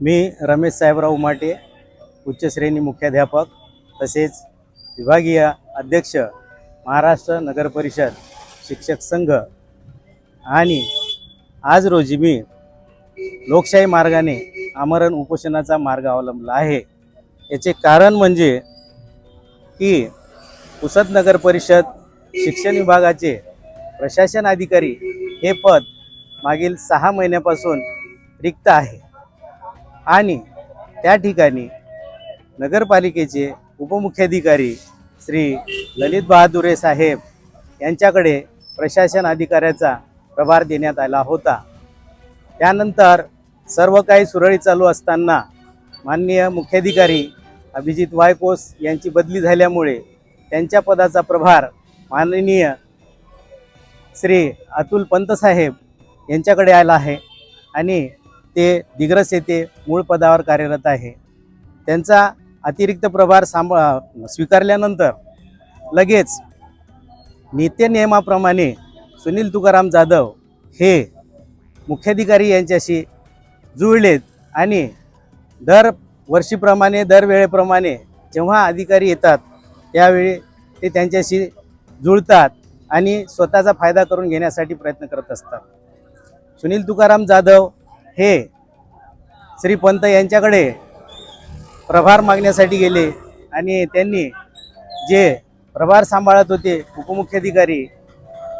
मी रमेश साहेबराव उमाटे उच्च श्रेणी मुख्याध्यापक तसेच विभागीय अध्यक्ष महाराष्ट्र नगर परिषद शिक्षक संघ. आणि आज रोजी मी लोकशाही मार्गाने आमरण उपोषणाचा मार्ग अवलंबला आहे. याचे कारण म्हणजे की पुसद नगर परिषद शिक्षण विभागाचे प्रशासन अधिकारी हे पद मागील सहा महिन्यापासून रिक्त आहे. आणि त्या ठिकाणी नगरपालिकेचे उपमुख्याधिकारी श्री ललित बहादुरे साहेब यांच्याकडे प्रशासन अधिकाऱ्याचा प्रभार देण्यात आला होता. त्यानंतर सर्व काही सुरळीत चालू असताना माननीय मुख्याधिकारी अभिजित वायकोस यांची बदली झाल्यामुळे त्यांच्या पदाचा प्रभार माननीय श्री अतुल पंतसाहेब यांच्याकडे आला आहे आणि ते दिग्रस येथे मूळ पदावर कार्यरत आहे. त्यांचा अतिरिक्त प्रभार सांभाळ स्वीकारल्यानंतर लगेच नित्यनियमाप्रमाणे सुनील तुकाराम जाधव हे मुख्याधिकारी यांच्याशी जुळलेत आणि दर वर्षीप्रमाणे दरवेळेप्रमाणे जेव्हा अधिकारी येतात त्यावेळी ते त्यांच्याशी जुळतात आणि स्वतःचा फायदा करून घेण्यासाठी प्रयत्न करत असतात. सुनील तुकाराम जाधव हे श्री पंत यांच्याकडे प्रभार मागण्यासाठी गेले आणि त्यांनी जे प्रभार सांभाळत होते उपमुख्याधिकारी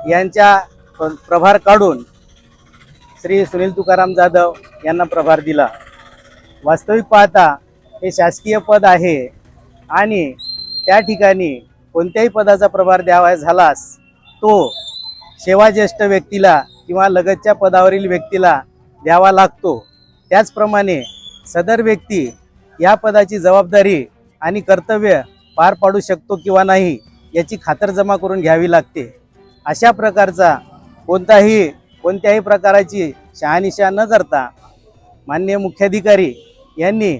यांच्या प्र- प्रभार काढून श्री सुनील तुकाराम जाधव यांना प्रभार दिला. वास्तविक पाहता हे शासकीय पद आहे आणि त्या ठिकाणी कोणत्याही पदाचा प्रभार द्यावा झालास तो सेवाज्येष्ठ व्यक्तीला किंवा लगतच्या पदावरील व्यक्तीला द्यावा लागतो. त्याचप्रमाणे सदर व्यक्ती या पदाची जबाबदारी आणि कर्तव्य पार पाडू शकतो किंवा नाही याची खातरजमा करून घ्यावी लागते. अशा प्रकारचा कोणताही कोणत्याही प्रकाराची शहानिशा न करता माननीय मुख्याधिकारी यांनी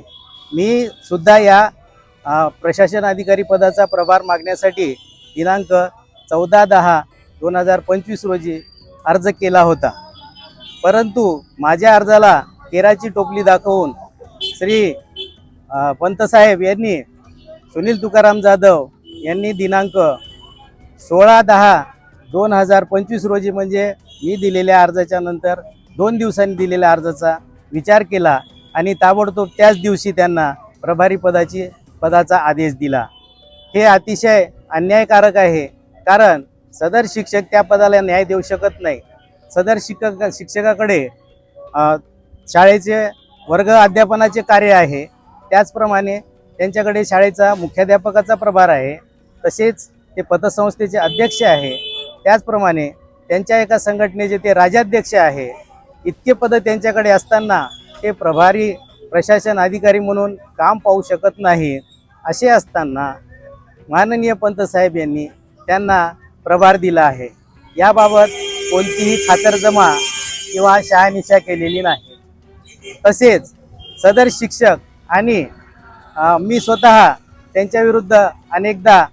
मी सुद्धा या प्रशासन अधिकारी पदाचा प्रभार मागण्यासाठी दिनांक चौदा दहा दोन हजार पंचवीस रोजी अर्ज केला होता. परंतु माझ्या अर्जाला केराची टोपली दाखवून श्री पंतसाहेब यांनी सुनील तुकाराम जाधव यांनी दिनांक सोळा दहा दोन हजार पंचवीस रोजी म्हणजे मी दिलेल्या अर्जाच्या नंतर दोन दिवसांनी दिलेल्या अर्जाचा विचार केला आणि ताबडतोब त्याच दिवशी त्यांना प्रभारी पदाची पदाचा आदेश दिला. हे अतिशय अन्यायकारक आहे कारण सदर शिक्षक त्या पदाला न्याय देऊ शकत नाही. सदर शिक्षक शिक्षकाकडे शाळेचे वर्ग अध्यापनाचे कार्य आहे. त्याचप्रमाणे त्यांच्याकडे शाळेचा मुख्याध्यापकाचा प्रभार आहे. तसेच ते पतसंस्थेचे अध्यक्ष आहे. त्याचप्रमाणे त्यांच्या एका संघटनेचे ते राज्याध्यक्ष आहे. इतके पदं त्यांच्याकडे असताना ते प्रभारी प्रशासन अधिकारी म्हणून काम पाहू शकत नाही. असे असताना माननीय पंतसाहेब यांनी त्यांना प्रभार दिला आहे. याबाबत कोणतीही खातरजमा किंवा शहानिशा केलेली नाही. तसेच सदर शिक्षक आणि मी स्वतः त्यांच्याविरुद्ध अनेकदा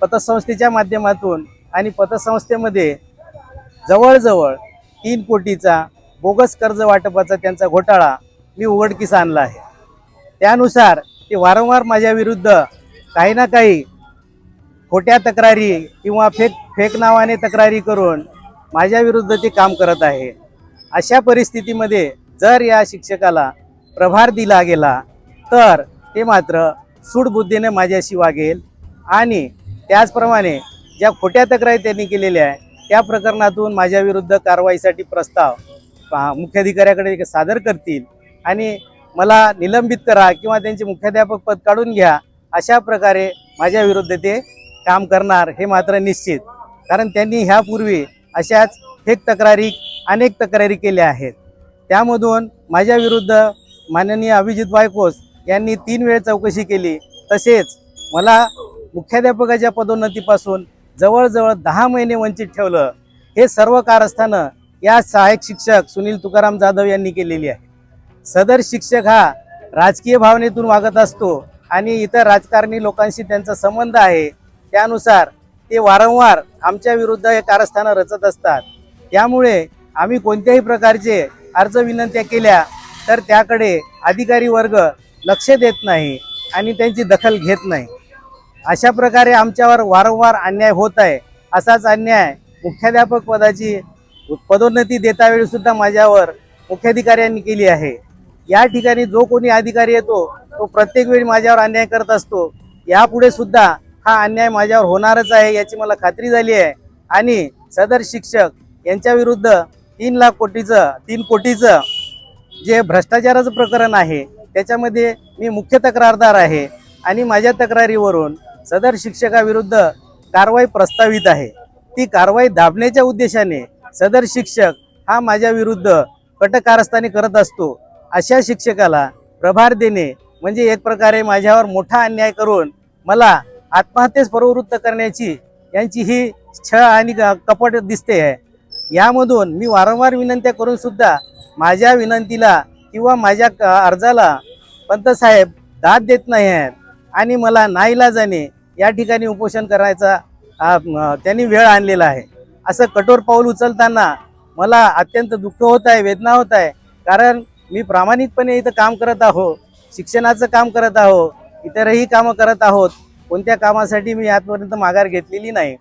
पतसंस्थेच्या माध्यमातून आणि पतसंस्थेमध्ये जवळजवळ तीन कोटीचा बोगस कर्ज वाटपाचा त्यांचा घोटाळा मी उघडकीस आणला आहे. त्यानुसार ते वारंवार माझ्या विरुद्ध काही ना काही खोट्या तक्रारी किंवा फेक फेक नावाने तक्रारी करून माझ्या विरुद्ध ते काम करत आहे. अशा परिस्थितीमध्ये जर या शिक्षकाला प्रभार दिला गेला तर ते मात्र सूडबुद्धीने माझ्याशी वागेल आणि त्याचप्रमाणे ज्या खोट्या तक्रारी त्यांनी केलेल्या आहे त्या प्रकरणातून माझ्या विरुद्ध कारवाईसाठी प्रस्ताव पा- मुख्याधिकाऱ्याकडे सादर करतील आणि मला निलंबित करा किंवा त्यांचे मुख्याध्यापक पद काढून घ्या अशा प्रकारे माझ्या विरुद्ध ते काम करणार हे मात्र निश्चित. कारण त्यांनी ह्यापूर्वी अशाच हे तक्रारी अनेक तक्रारी केल्या आहेत. त्यामधून माझ्या विरुद्ध माननीय अभिजित बायकोस यांनी तीन वेळ चौकशी केली. तसेच मला मुख्याध्यापकाच्या पदोन्नतीपासून जवळजवळ दहा महिने वंचित ठेवलं. हे सर्व कारस्थानं या सहाय्यक शिक्षक सुनील तुकाराम जाधव यांनी केलेली आहे सदर शिक्षक हा राजकीय भावनेतून वागत असतो आणि इतर राजकारणी लोकांशी त्यांचा संबंध आहे. त्यानुसार ते वारंवार आमच्या विरुद्ध हे कारस्थानं रचत असतात. त्यामुळे आम्ही कोणत्याही प्रकारचे अर्ज विनंत्या केल्या तर त्याकडे अधिकारी वर्ग लक्ष देत नाही आणि त्यांची दखल घेत नाही. अशा प्रकारे आमच्यावर वारंवार अन्याय होत आहे असाच अन्याय मुख्याध्यापक पदाची पदोन्नती देतावेळी सुद्धा माझ्यावर मुख्याधिकाऱ्यांनी केली आहे. या ठिकाणी जो कोणी अधिकारी येतो तो प्रत्येक वेळी माझ्यावर अन्याय करत असतो. यापुढे सुद्धा हा अन्याय माझ्यावर होणारच आहे याची मला खात्री झाली आहे. आणि सदर शिक्षक यांच्या विरुद्ध तीन लाख कोटीचं तीन कोटीचं जे भ्रष्टाचाराचं प्रकरण आहे त्याच्यामध्ये मी मुख्य तक्रारदार आहे. आणि माझ्या तक्रारीवरून सदर शिक्षकाविरुद्ध कारवाई प्रस्तावित आहे. ती कारवाई दाबण्याच्या उद्देशाने सदर शिक्षक हा माझ्या विरुद्ध कटकारस्थानी करत असतो. अशा शिक्षकाला प्रभार देणे म्हणजे एक प्रकारे माझ्यावर मोठा अन्याय करून मला आत्महत्येस प्रवृत्त करण्याची यांची ही छळ आणि क- कपट दिसते आहे. यामधून मी वारंवार विनंत्या करून सुद्धा माझ्या विनंतीला किंवा माझ्या क- अर्जाला पंतसाहेब दाद देत नाही आहेत आणि मला नाईलाजाने या ठिकाणी उपोषण करायचा त्यांनी वेळ आणलेला आहे. असं कठोर पाऊल उचलताना मला अत्यंत दुःख होत आहे वेदना होत आहे. कारण मी प्रामाणिकपणे इथं काम करत आहो शिक्षणाचं काम करत आहो इतरही कामं करत आहोत. कोणत्या कामासाठी मी आजपर्यंत माघार घेतलेली नाही.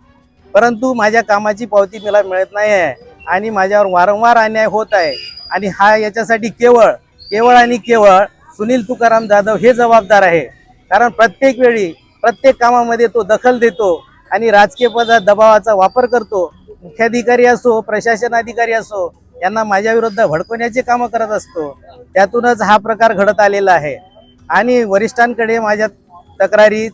परंतु माझ्या कामाची पावती मला मिळत नाही आहे आणि माझ्यावर वारंवार अन्याय होत आहे. आणि हा याच्यासाठी केवळ केवळ आणि केवळ सुनील तुकाराम जाधव हे जबाबदार आहे. कारण प्रत्येक वेळी प्रत्येक कामामध्ये तो दखल देतो आणि राजकीय पदा दबावाचा वापर करतो. मुख्याधिकारी असो प्रशासन अधिकारी असो यांना माझ्या विरुद्ध भडकवण्याचे कामं करत असतो. त्यातूनच हा प्रकार घडत आलेला आहे. आणि वरिष्ठांकडे माझ्या तक्रारी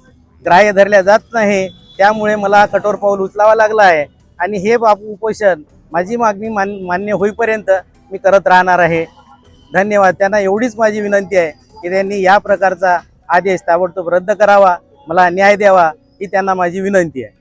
ग्राह्य धरल्या जात नाही. त्यामुळे मला कठोर पाऊल उचलावा लागला आहे. आणि हे बाप उपोषण माझी मागणी मान मान्य होईपर्यंत मी करत राहणार आहे. धन्यवाद. त्यांना एवढीच माझी विनंती आहे की त्यांनी या प्रकारचा आदेश ताबडतोब रद्द करावा. मला न्याय द्यावा ही त्यांना माझी विनंती आहे.